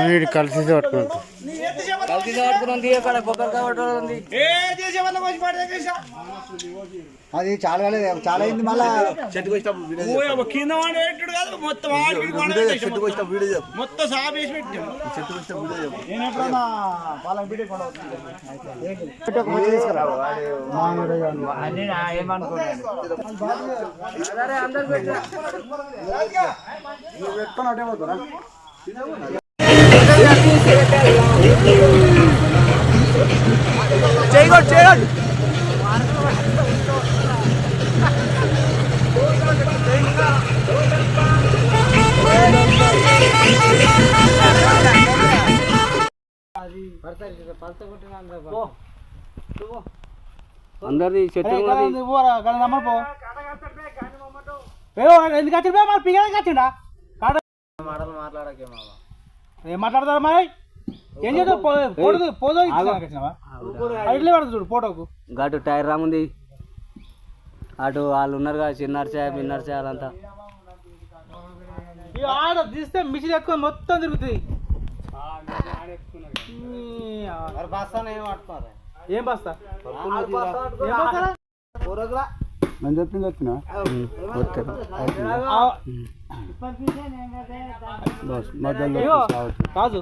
వీడు కలిసి పట్టుకున్నట్టు అక్కడ అది చాలా కాలేదు చాలా అయింది మళ్ళా. ఓ కింద వాడేటడు కాదు మొత్తం ఆడి వీడి వాడేసి మొత్తం. సాబ్ వేసి పెట్టాను. నేను ఎప్పుడన్నా వాళ్ళకి వీడియో కూడా సరే అందరు పెట్టు చేయగొట్టు చేయగొట్టు అందరిది చెట్టు ఎందుకు వచ్చిందా మరి పిల్లలకి వచ్చిందా మాటలు మాట్లాడకే మామ ఏం మాట్లాడతారు మరి? ఏం చేద్దాం? ఫోటో ఫోటో ఇచ్చినావా పడుతుంది చూడు ఫోటోకు. గటు టైర్ రాముంది. అటు వాళ్ళు ఉన్నారు కదా చిన్నారు చేయ మిన్నర్ ఆడ తీస్తే మిషన్ ఎక్కువ మొత్తం తిరుగుతుంది ఏం బస్తా? నేను చెప్పింది వచ్చిన రాజు